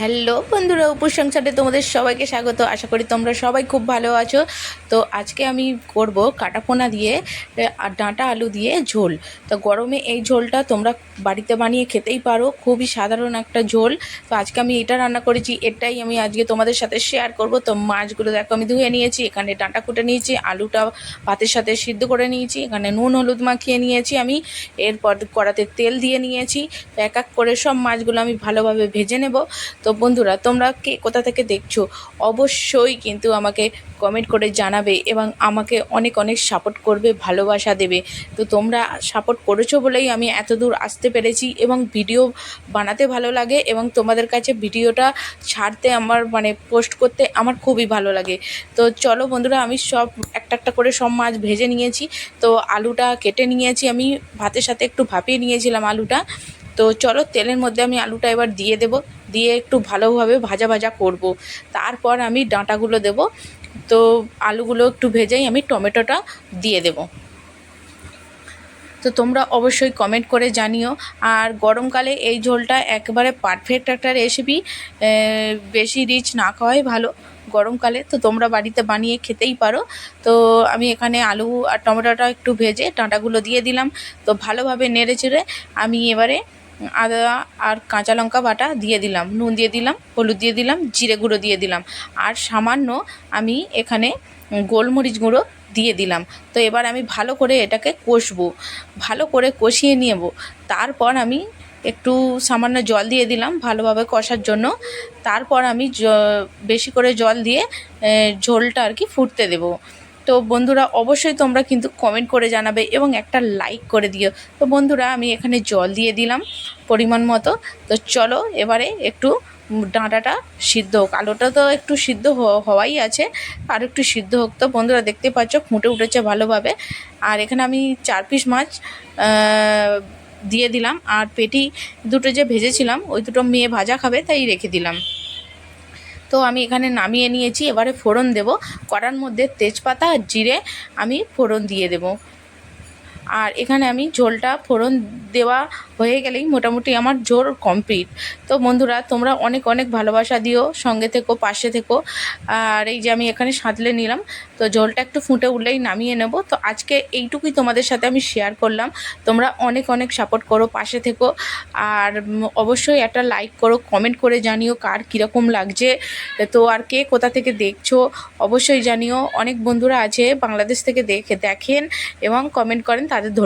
Hello বন্ধুরা উপসংসারে তোমাদের সবাইকে স্বাগত। আশা করি তোমরা সবাই খুব ভালো আছো। তো আজকে আমি করব কাটাপোনা দিয়ে আর ডাঁটা আলু দিয়ে ঝোল। তো গরমে এই ঝোলটা তোমরা বাড়িতে বানিয়ে খেতেই পারো, খুবই সাধারণ একটা ঝোল। তো আজকে আমি এটা রান্না করেছি এটাই আমি আজকে তোমাদের সাথে শেয়ার করব। তো মাছগুলো দেখো আমি ধুয়ে নিয়েছি, এখানে ডাঁটা কুটে নিয়েছি, আলুটা ভাতের সাথে সিদ্ধ করে নিয়েছি, এখানে নুন হলুদ মাখিয়ে নিয়েছি আমি, এরপর কড়াতে তেল দিয়ে নিয়েছি। তো এক এক করে সব মাছগুলো আমি ভালোভাবে ভেজে নেব। তো বন্ধুরা, তোমরা কে কোথা থেকে দেখছ, অবশ্যই কিন্তু আমাকে কমেন্ট করে জানাবে এবং আমাকে অনেক অনেক সাপোর্ট করবে, ভালোবাসা দেবে। তো তোমরা সাপোর্ট করেছ বলেই আমি এত দূর আসতে পেরেছি এবং ভিডিও বানাতে ভালো লাগে এবং তোমাদের কাছে ভিডিওটা ছাড়তে আমার মানে পোস্ট করতে আমার খুবই ভালো লাগে। তো চলো বন্ধুরা, আমি সব একটা একটা করে সব মাছ ভেজে নিয়েছি। তো আলুটা কেটে নিয়েছি আমি, ভাতের সাথে একটু ভাপিয়ে নিয়েছিলাম আলুটা। তো চলো, তেলের মধ্যে আমি আলুটা এবার দিয়ে দেব। দিয়ে একটু ভালোভাবে ভাজা ভাজা করব। তারপর আমি ডাঁটাগুলো দেব। তো আলুগুলো একটু ভেজেই আমি টমেটোটা দিয়ে দেব। তো তোমরা অবশ্যই কমেন্ট করে জানিও। আর গরমকালে এই ঝোলটা একেবারে পারফেক্ট একটা রেসিপি বেশি রিচ না খাওয়াই ভালো। গরমকালে তো তোমরা বাড়িতে বানিয়ে খেতেই পারো। তো আমি এখানে আলু আর টমেটোটা একটু ভেজে ডাঁটাগুলো দিয়ে দিলাম। তো ভালোভাবে নেড়ে চেড়ে আমি এবারে আদা আর কাঁচা লঙ্কা বাটা দিয়ে দিলাম, নুন দিয়ে দিলাম, হলুদ দিয়ে দিলাম, জিরে গুঁড়ো দিয়ে দিলাম। আর সামান্য আমি এখানে গোলমরিচ গুঁড়ো দিয়ে দিলাম। তো এবার আমি ভালো করে এটাকে কষবো, ভালো করে কষিয়ে নেব। তারপর আমি একটু সামান্য জল দিয়ে দিলাম ভালোভাবে কষার জন্য। তারপর আমি বেশি করে জল দিয়ে ঝোলটা আর কি ফুটতে দেবো। তো বন্ধুরা অবশ্যই তোমরা কিন্তু কমেন্ট করে জানাবে এবং একটা লাইক করে দিও। তো বন্ধুরা আমি এখানে জল দিয়ে দিলাম পরিমাণ মতো। তো চলো এবারে একটু ডাঁটাটা সিদ্ধ হোক। আলুটা তো একটু সিদ্ধ হওয়াই আছে, আর একটু সিদ্ধ হোক। তো বন্ধুরা দেখতে পাচ্ছ ফুটে উঠেছে ভালোভাবে। আর এখানে আমি চার পিস মাছ দিয়ে দিলাম। আর পেটি দুটো যে ভেজেছিলাম, ওই দুটো মেয়ে ভাজা খাবে, তাই রেখে দিলাম। তো আমি এখানে নামিয়ে নিয়েছি, এবারে ফোড়ন দেব। কড়ার মধ্যে তেজপাতা আর জিরে আমি ফোড়ন দিয়ে দেব। আর এখানে আমি ঝোলটা ফোড়ন দেওয়া হয়ে গেলেই মোটামুটি আমার ঝোল কমপ্লিট। তো বন্ধুরা, তোমরা অনেক অনেক ভালোবাসা দিও, সঙ্গে থেকো, পাশে থেকো। আর এই যে আমি এখানে সাঁতলে নিলাম, তো ঝোলটা একটু ফুটে উঠলেই নামিয়ে নেব। তো আজকে এইটুকুই তোমাদের সাথে আমি শেয়ার করলাম। তোমরা অনেক অনেক সাপোর্ট করো, পাশে থেকো। আর অবশ্যই একটা লাইক করো কমেন্ট করে জানিও কার কীরকম লাগছে। তো আর কে কোথা থেকে দেখছ, অবশ্যই জানিও। অনেক বন্ধুরা আছে বাংলাদেশ থেকে দেখে, দেখেন এবং কমেন্ট করেন, তাদের ধন্যবাদ